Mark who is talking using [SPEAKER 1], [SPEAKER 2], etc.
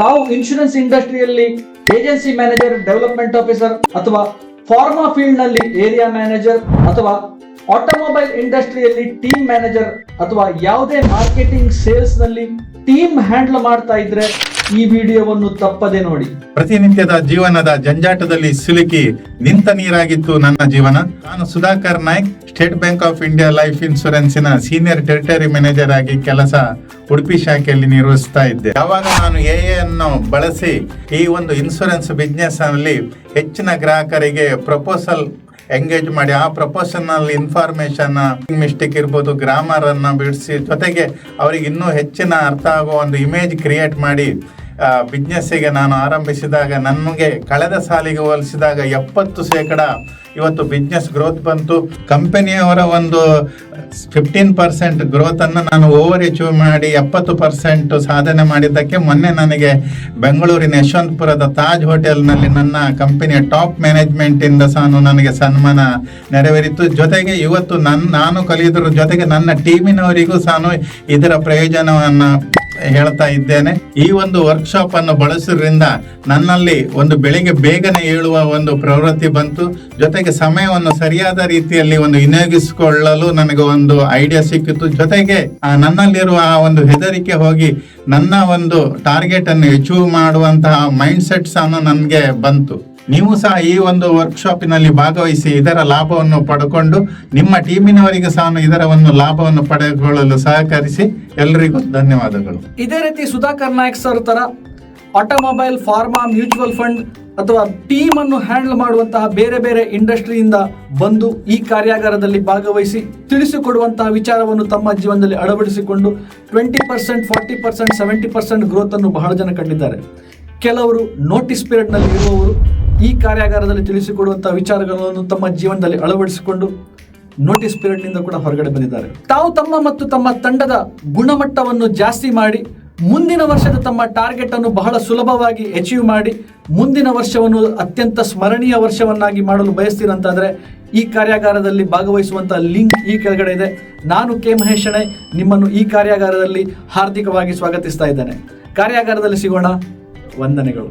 [SPEAKER 1] ತಾವು ಇನ್ಶೂರೆನ್ಸ್ ಇಂಡಸ್ಟ್ರಿಯಲ್ಲಿ agency manager development officer ಅಥವಾ ಫಾರ್ಮಾ ಫೀಲ್ಡ್ನಲ್ಲಿ ಏರಿಯಾ ಮ್ಯಾನೇಜರ್ ಅಥವಾ ಆಟೋಮೊಬೈಲ್ ಇಂಡಸ್ಟ್ರಿಯಲ್ಲಿ ಟೀಮ್ ಮ್ಯಾನೇಜರ್ ಅಥವಾ ಯಾವುದೇ ಮಾರ್ಕೆಟಿಂಗ್ ಸೇಲ್ಸ್ನಲ್ಲಿ ಟೀಮ್ ಹ್ಯಾಂಡಲ್ ಮಾಡ್ತಾ ಇದ್ರೆ ಈ ವಿಡಿಯೋವನ್ನು ತಪ್ಪದೆ ನೋಡಿ.
[SPEAKER 2] ಪ್ರತಿನಿತ್ಯದ ಜೀವನದ ಜಂಜಾಟದಲ್ಲಿ ಸಿಲುಕಿ ನಿಂತ ನೀರಾಗಿತ್ತು ನನ್ನ ಜೀವನ. ನಾನು Sudhakar Naik, state bank of India life ಇನ್ಶೂರೆನ್ಸಿನ senior territory manager ಆಗಿ ಕೆಲಸ ಉಡುಪಿ ಶಾಖೆಯಲ್ಲಿ ನಿರ್ವಹಿಸ್ತಾ ಇದ್ದೆ. ಯಾವಾಗ ನಾನು ಎ ಅನ್ನು ಬಳಸಿ ಈ ಒಂದು ಇನ್ಶೂರೆನ್ಸ್ ಬಿಸ್ನೆಸ್ನಲ್ಲಿ ಹೆಚ್ಚಿನ ಗ್ರಾಹಕರಿಗೆ ಪ್ರಪೋಸಲ್ ಎಂಗೇಜ್ ಮಾಡಿ, ಆ ಪ್ರಪೋಸಲ್ ಇನ್ಫಾರ್ಮೇಶನ್ ಮಿಸ್ಟೇಕ್ ಇರ್ಬೋದು ಗ್ರಾಮರ್ ಅನ್ನ ಬಿಡಿಸಿ ಜೊತೆಗೆ ಅವರಿಗೆ ಇನ್ನೂ ಹೆಚ್ಚಿನ ಅರ್ಥ ಆಗುವ ಒಂದು ಇಮೇಜ್ ಕ್ರಿಯೇಟ್ ಮಾಡಿ ಬಿಸ್ನೆಸ್ಸಿಗೆ ನಾನು ಆರಂಭಿಸಿದಾಗ ನನಗೆ ಕಳೆದ ಸಾಲಿಗೆ ಹೋಲಿಸಿದಾಗ ಎಪ್ಪತ್ತು ಶೇಕಡ ಇವತ್ತು ಬಿಸ್ನೆಸ್ ಗ್ರೋತ್ ಬಂತು. ಕಂಪನಿಯವರ ಒಂದು ಫಿಫ್ಟೀನ್ ಪರ್ಸೆಂಟ್ ಗ್ರೋತನ್ನು ನಾನು ಓವರ್ ಅಚೀವ್ ಮಾಡಿ ಎಪ್ಪತ್ತು ಪರ್ಸೆಂಟ್ ಸಾಧನೆ ಮಾಡಿದ್ದಕ್ಕೆ ಮೊನ್ನೆ ನನಗೆ ಬೆಂಗಳೂರಿನ ಯಶವಂತಪುರದ ತಾಜ್ ಹೋಟೆಲ್ನಲ್ಲಿ ನನ್ನ ಕಂಪನಿಯ ಟಾಪ್ ಮ್ಯಾನೇಜ್ಮೆಂಟಿಂದ ಸಹ ನನಗೆ ಸನ್ಮಾನ ನೆರವೇರಿತು. ಜೊತೆಗೆ ಇವತ್ತು ನನ್ನ ನಾನು ಕಲಿಯೋದ್ರ ಜೊತೆಗೆ ನನ್ನ ಟೀಮಿನವರಿಗೂ ಸಹ ಇದರ ಪ್ರಯೋಜನವನ್ನು ಹೇಳ್ತಾ ಇದ್ದೇನೆ. ಈ ಒಂದು ವರ್ಕ್ಶಾಪ್ ಅನ್ನು ಬಳಸೋದ್ರಿಂದ ನನ್ನಲ್ಲಿ ಒಂದು ಬೆಳಿಗ್ಗೆ ಬೇಗನೆ ಏಳುವ ಒಂದು ಪ್ರವೃತ್ತಿ ಬಂತು. ಜೊತೆಗೆ ಸಮಯವನ್ನು ಸರಿಯಾದ ರೀತಿಯಲ್ಲಿ ಒಂದು ವಿನಿಯೋಗಿಸಿಕೊಳ್ಳಲು ನನಗೆ ಒಂದು ಐಡಿಯಾ ಸಿಕ್ಕಿತು. ಜೊತೆಗೆ ನನ್ನಲ್ಲಿರುವ ಆ ಒಂದು ಹೆದರಿಕೆ ಹೋಗಿ ನನ್ನ ಒಂದು ಟಾರ್ಗೆಟ್ ಅನ್ನು ಅಚೀವ್ ಮಾಡುವಂತಹ ಮೈಂಡ್ ಸೆಟ್ಸ್ ಅನ್ನು ನನಗೆ ಬಂತು. ನೀವು ಸಹ ಈ ಒಂದು ವರ್ಕ್ಶಾಪಿನಲ್ಲಿ ಭಾಗವಹಿಸಿ ಇದರ ಲಾಭವನ್ನು ಪಡ್ಕೊಂಡು ನಿಮ್ಮ ಟೀಮಿನವರಿಗೆ ಸಹ ಇದರ ಒಂದು ಲಾಭವನ್ನು ಪಡೆದುಕೊಳ್ಳಲು ಸಹಕರಿಸಿ ಎಲ್ಲರಿಗೂ ಧನ್ಯವಾದಗಳು.
[SPEAKER 1] ಇದೇ ರೀತಿ ಸುಧಾಕರ್ ನಾಯಕ್ ಸರ್ ತರ ಆಟೋಮೊಬೈಲ್, ಫಾರ್ಮಾ, ಮ್ಯೂಚುವಲ್ ಫಂಡ್ ಅಥವಾ ಟೀಮ್ ಅನ್ನು ಹ್ಯಾಂಡಲ್ ಮಾಡುವಂತಹ ಬೇರೆ ಬೇರೆ ಇಂಡಸ್ಟ್ರಿಯಿಂದ ಬಂದು ಈ ಕಾರ್ಯಾಗಾರದಲ್ಲಿ ಭಾಗವಹಿಸಿ ತಿಳಿಸಿಕೊಡುವಂತಹ ವಿಚಾರವನ್ನು ತಮ್ಮ ಜೀವನದಲ್ಲಿ ಅಳವಡಿಸಿಕೊಂಡು twenty percent forty percent seventy percent growth ಅನ್ನು ಬಹಳ ಜನ ಕಂಡಿದ್ದಾರೆ. ಕೆಲವರು ನೋಟಿಸ್ ಪೀರಿಯಡ್ನಲ್ಲಿ ಇರುವವರು ಈ ಕಾರ್ಯಾಗಾರದಲ್ಲಿ ತಿಳಿಸಿಕೊಡುವಂತಹ ವಿಚಾರಗಳನ್ನು ತಮ್ಮ ಜೀವನದಲ್ಲಿ ಅಳವಡಿಸಿಕೊಂಡು ನೋಟಿಸ್ ಪೀರಿಯಡ್ನಿಂದ ಕೂಡ ಹೊರಗಡೆ ಬಂದಿದ್ದಾರೆ. ತಾವು ತಮ್ಮ ಮತ್ತು ತಮ್ಮ ತಂಡದ ಗುಣಮಟ್ಟವನ್ನು ಜಾಸ್ತಿ ಮಾಡಿ, ಮುಂದಿನ ವರ್ಷದ ತಮ್ಮ ಟಾರ್ಗೆಟ್ ಅನ್ನು ಬಹಳ ಸುಲಭವಾಗಿ ಅಚೀವ್ ಮಾಡಿ, ಮುಂದಿನ ವರ್ಷವನ್ನು ಅತ್ಯಂತ ಸ್ಮರಣೀಯ ವರ್ಷವನ್ನಾಗಿ ಮಾಡಲು ಬಯಸ್ತೀರಂತಾದ್ರೆ ಈ ಕಾರ್ಯಾಗಾರದಲ್ಲಿ ಭಾಗವಹಿಸುವಂತಹ ಲಿಂಕ್ ಈ ಕೆಳಗಡೆ ಇದೆ. ನಾನು ಕೆ ಮಹೇಶಣೆ ನಿಮ್ಮನ್ನು ಈ ಕಾರ್ಯಾಗಾರದಲ್ಲಿ ಹಾರ್ದಿಕವಾಗಿ ಸ್ವಾಗತಿಸ್ತಾ ಇದ್ದೇನೆ. ಕಾರ್ಯಾಗಾರದಲ್ಲಿ ಸಿಗೋಣ, ವಂದನೆಗಳು.